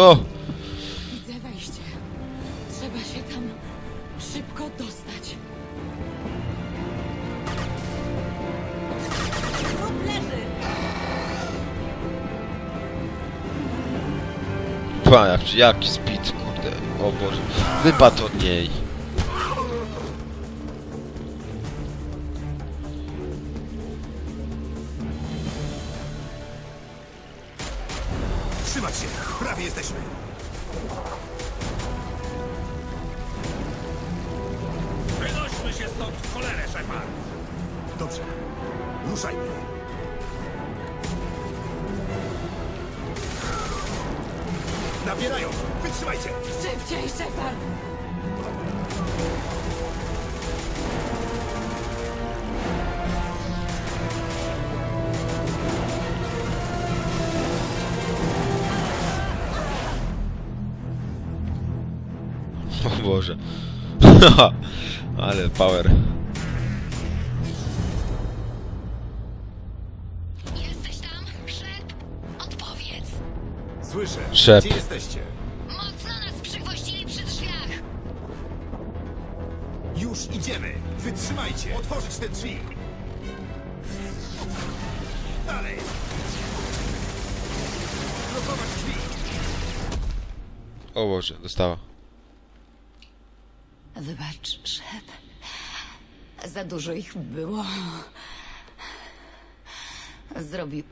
Go! Widzę wejście. Trzeba się tam szybko dostać. Trup leży! Pa, jak, jaki speed, kurde. O Boże. Wypadł od niej. Trzymać się! Prawie jesteśmy! Wynośmy się stąd w cholerę, Shepard! Dobrze. Ruszajmy. Nabierają! Wytrzymajcie! Szybciej, Shepard! O Boże. Ale power. Jesteś tam? Szep? Odpowiedz. Słyszę. Szep. Gdzie jesteście? Mocno nas przygwoździli przy drzwiach. Już idziemy! Wytrzymajcie! Otworzyć te drzwi! Dalej! Blokować drzwi! O Boże, dostała. Wybacz, Szep. Za dużo ich było. Zrobił.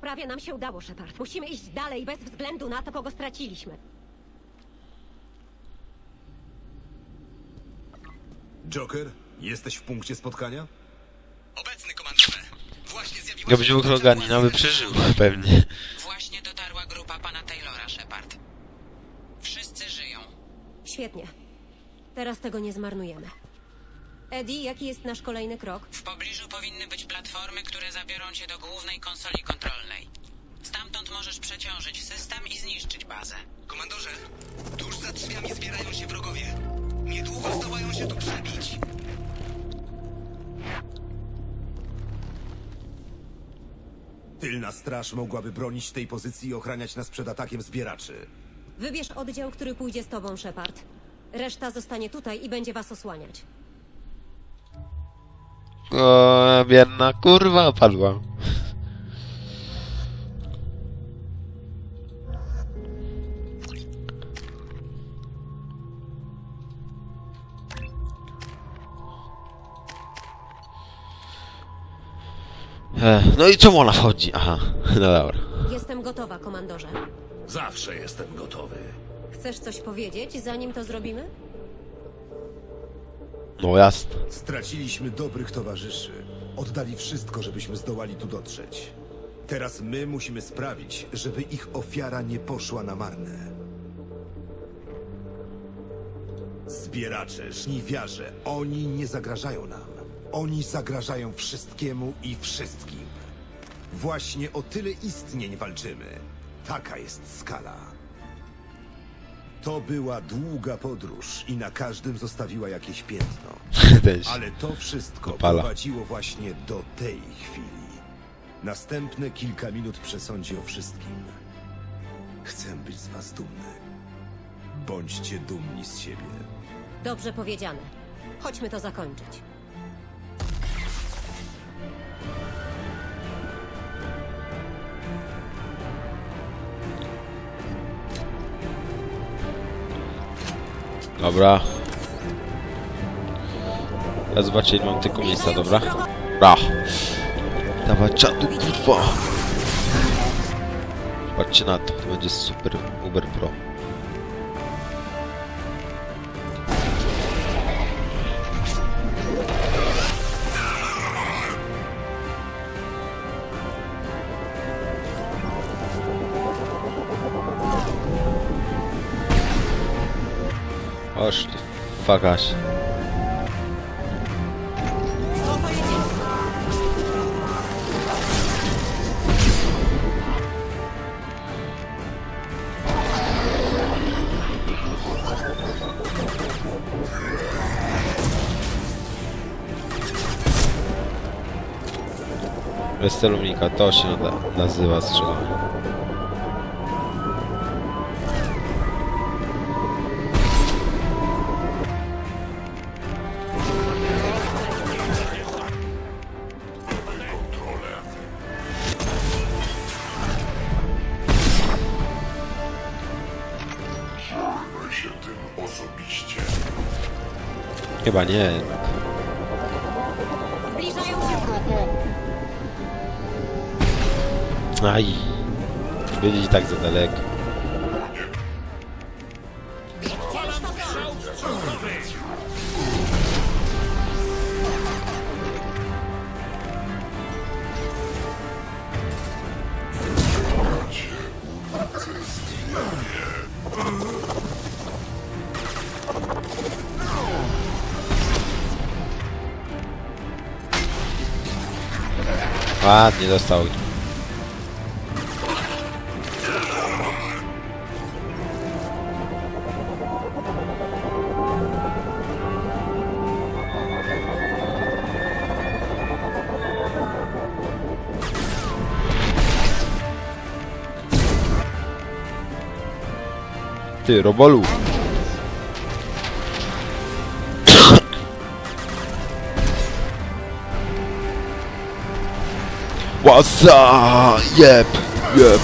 Prawie nam się udało, Shepard. Musimy iść dalej bez względu na to, kogo straciliśmy. Joker, jesteś w punkcie spotkania? Obecny komandorze. Właśnie zjawiła Gdybyś był Kroganina, by przeżył pewnie. Świetnie. Teraz tego nie zmarnujemy. Eddie, jaki jest nasz kolejny krok? W pobliżu powinny być platformy, które zabiorą cię do głównej konsoli kontrolnej. Stamtąd możesz przeciążyć system i zniszczyć bazę. Komandorze, tuż za drzwiami zbierają się wrogowie. Niedługo zdołają się tu przebić. Tylna straż mogłaby bronić tej pozycji i ochraniać nas przed atakiem zbieraczy. Wybierz oddział, który pójdzie z tobą, Shepard. Reszta zostanie tutaj i będzie was osłaniać. O, biedna kurwa padła. E, No i czemu ona wchodzi? Aha, no dobra. Jestem gotowa, komandorze. Zawsze jestem gotowy. Chcesz coś powiedzieć, zanim to zrobimy? No jasne. Straciliśmy dobrych towarzyszy. Oddali wszystko, żebyśmy zdołali tu dotrzeć. Teraz my musimy sprawić, żeby ich ofiara nie poszła na marne. Zbieracze, żniwiarze, oni nie zagrażają nam. Oni zagrażają wszystkiemu i wszystkim. Właśnie o tyle istnień walczymy. Taka jest skala. To była długa podróż i na każdym zostawiła jakieś piętno. Ale to wszystko Opala. prowadziło właśnie do tej chwili. Następne kilka minut przesądzi o wszystkim. Chcę być z was dumny. Bądźcie dumni z siebie. Dobrze powiedziane. Chodźmy to zakończyć. Dobra. Ja zobaczę, mam tylko miejsca, dobra? Dobra. Dawaj czatu, kurwa. Patrzcie na to, to będzie super Uber Pro. Fakaś. Bez celownika, to się nazywa strzał. Chyba nie. Zbliżają się wrogowie. Aj. Byli tak za daleko. Ładnie dostał. Ty, Robolu. Up? Yep, yep.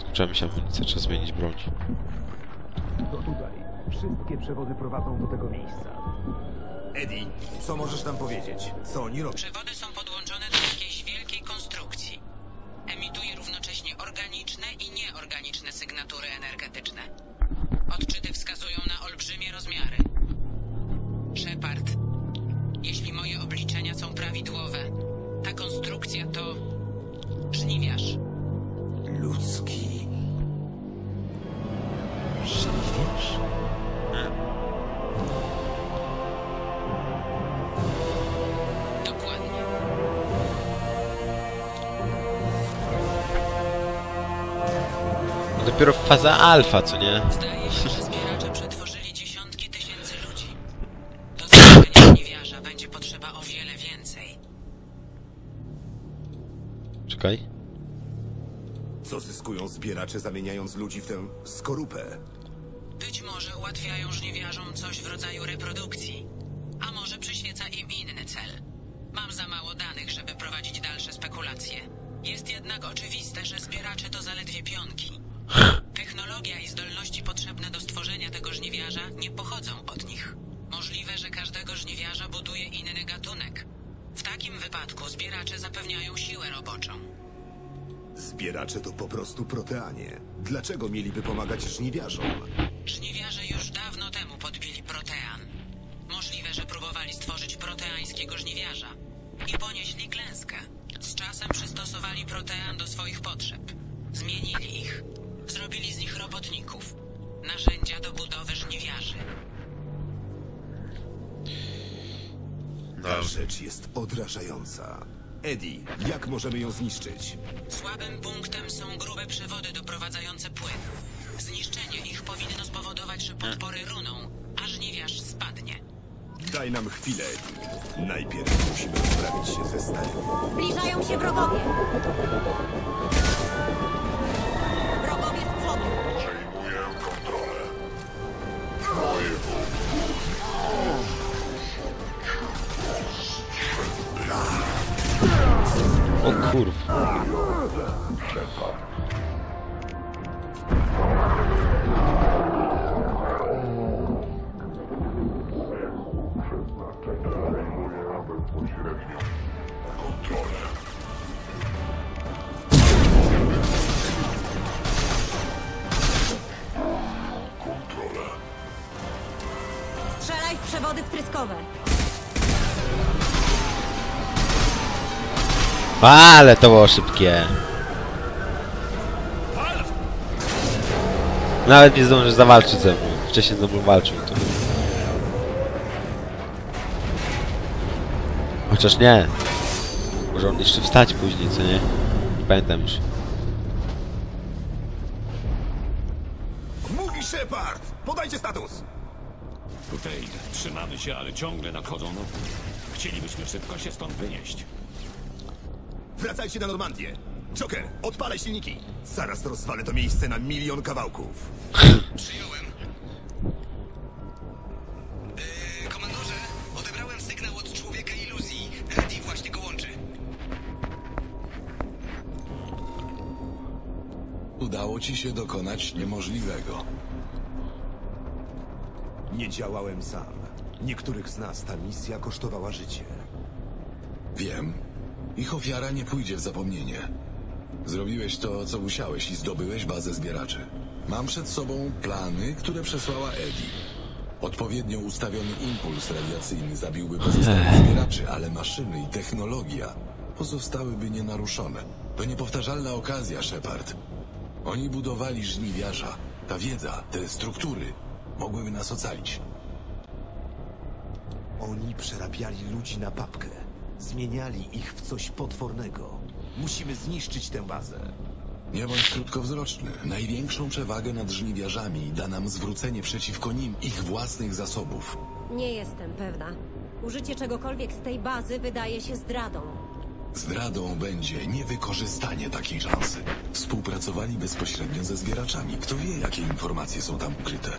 Skończyła mi się amunicja, trzeba zmienić broń. To tutaj. Wszystkie przewody prowadzą do tego miejsca. Eddie, co możesz nam powiedzieć? Co oni robią? Przewody są podłączone dopiero faza alfa, co nie? Zdaje się, że zbieracze przetworzyli dziesiątki tysięcy ludzi. Do będzie potrzeba o wiele więcej. Czekaj. Co zyskują zbieracze zamieniając ludzi w tę skorupę? Być może ułatwiają żniwiarzom coś w rodzaju reprodukcji, a może przyświeca im inny cel. Mam za mało danych, żeby prowadzić dalsze spekulacje. Jest jednak oczywiste, że zbieracze to zaledwie pionki. Technologia i zdolności potrzebne do stworzenia tego żniwiarza nie pochodzą od nich. Możliwe, że każdego żniwiarza buduje inny gatunek. W takim wypadku zbieracze zapewniają siłę roboczą. Zbieracze to po prostu proteanie. Dlaczego mieliby pomagać żniwiarzom? Żniwiarze już dawno temu podbili protean. Możliwe, że próbowali stworzyć proteańskiego żniwiarza i ponieśli klęskę. Z czasem przystosowali protean do swoich potrzeb. Zmienili ich. Zrobili z nich robotników. Narzędzia do budowy żniwiarzy. Ta rzecz jest odrażająca. Eddie, jak możemy ją zniszczyć? Słabym punktem są grube przewody doprowadzające płyn. Zniszczenie ich powinno spowodować, że podpory runą, a żniwiarz spadnie. Daj nam chwilę, Eddie. Najpierw musimy rozprawić się ze starym. Zbliżają się wrogowie. Przejmuję kontrolę. Moje O kurw. przejmuję bezpośrednią wody wtryskowe. Ale to było szybkie. Nawet nie zdążysz zawalczyć ze mną. Wcześniej ze mną walczył. To... Chociaż nie. Może on jeszcze wstać później, co nie? Nie pamiętam już. Mówi Shepard! Podajcie status! Tutaj trzymamy się, ale ciągle nadchodzą nowe. Chcielibyśmy szybko się stąd wynieść. Wracajcie na Normandię. Joker, odpalaj silniki. Zaraz rozwalę to miejsce na milion kawałków. Przyjąłem. Yy, komandorze, odebrałem sygnał od człowieka iluzji. Eddie właśnie go łączy. Udało ci się dokonać niemożliwego. Nie działałem sam. Niektórych z nas ta misja kosztowała życie. Wiem. Ich ofiara nie pójdzie w zapomnienie. Zrobiłeś to, co musiałeś i zdobyłeś bazę zbieraczy. Mam przed sobą plany, które przesłała Eddie. Odpowiednio ustawiony impuls radiacyjny zabiłby pozostałych zbieraczy, ale maszyny i technologia pozostałyby nienaruszone. To niepowtarzalna okazja, Shepard. Oni budowali żniwiarza. Ta wiedza, te struktury mogłyby nas ocalić. Oni przerabiali ludzi na papkę. Zmieniali ich w coś potwornego. Musimy zniszczyć tę bazę. Nie bądź krótkowzroczny. Największą przewagę nad żniwiarzami da nam zwrócenie przeciwko nim ich własnych zasobów. Nie jestem pewna. Użycie czegokolwiek z tej bazy wydaje się zdradą. Zdradą będzie niewykorzystanie takiej szansy. Współpracowali bezpośrednio ze zbieraczami. Kto wie, jakie informacje są tam ukryte.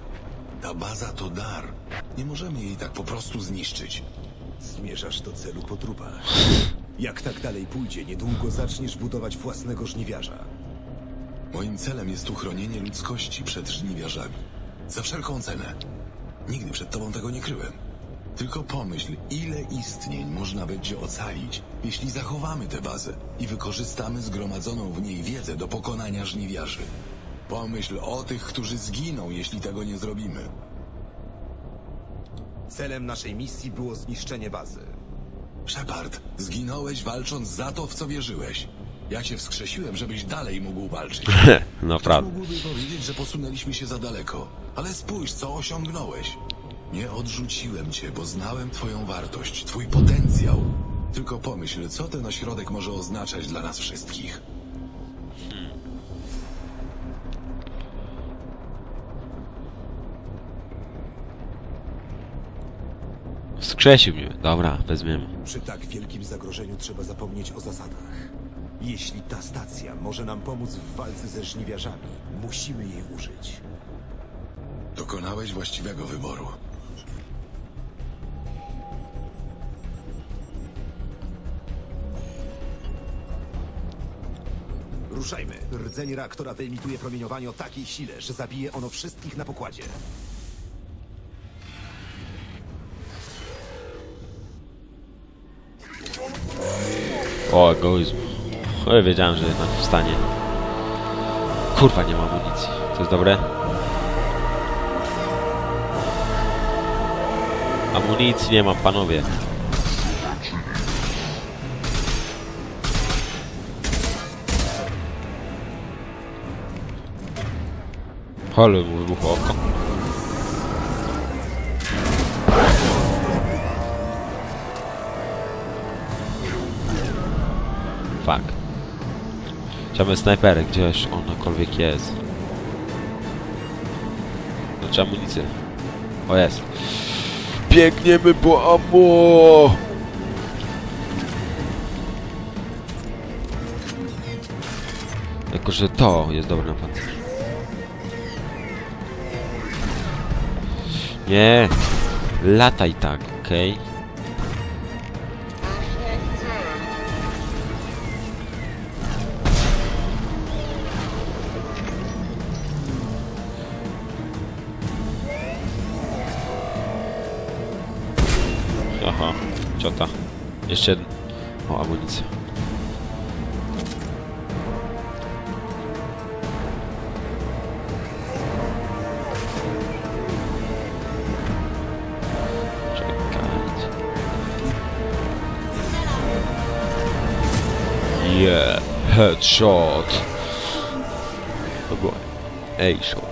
Ta baza to dar. Nie możemy jej tak po prostu zniszczyć. Zmierzasz do celu po trupach. Jak tak dalej pójdzie, niedługo zaczniesz budować własnego żniwiarza. Moim celem jest uchronienie ludzkości przed żniwiarzami. Za wszelką cenę. Nigdy przed tobą tego nie kryłem. Tylko pomyśl, ile istnień można będzie ocalić, jeśli zachowamy tę bazę i wykorzystamy zgromadzoną w niej wiedzę do pokonania żniwiarzy. Pomyśl o tych, którzy zginą, jeśli tego nie zrobimy. Celem naszej misji było zniszczenie bazy. Shepard, zginąłeś walcząc za to, w co wierzyłeś. Ja cię wskrzesiłem, żebyś dalej mógł walczyć. Naprawdę. Mógłby powiedzieć, że posunęliśmy się za daleko. Ale spójrz, co osiągnąłeś. Nie odrzuciłem cię, bo znałem twoją wartość, twój potencjał. Tylko pomyśl, co ten ośrodek może oznaczać dla nas wszystkich. Skrzesił mnie. Dobra, weźmiemy. Przy tak wielkim zagrożeniu trzeba zapomnieć o zasadach. Jeśli ta stacja może nam pomóc w walce ze żniwiarzami, musimy jej użyć. Dokonałeś właściwego wyboru. Ruszajmy. Rdzeń reaktora wyemituje promieniowanie o takiej sile, że zabije ono wszystkich na pokładzie. O, egoizm. O, wiedziałem, że jednak wstanie. Kurwa, nie ma amunicji. To jest dobre? Amunicji nie mam, panowie. Ale mu wybuchło oko. Fuck. Chciałbym snajperek, gdzieś onakolwiek jest. Znaczy amunicję. O jest. Biegniemy po ammo! Jako, że to jest dobry napad. Nie! Lataj tak, okej? Aha, shed oh, amunicja. Yeah, headshot. Oh boy, A shot.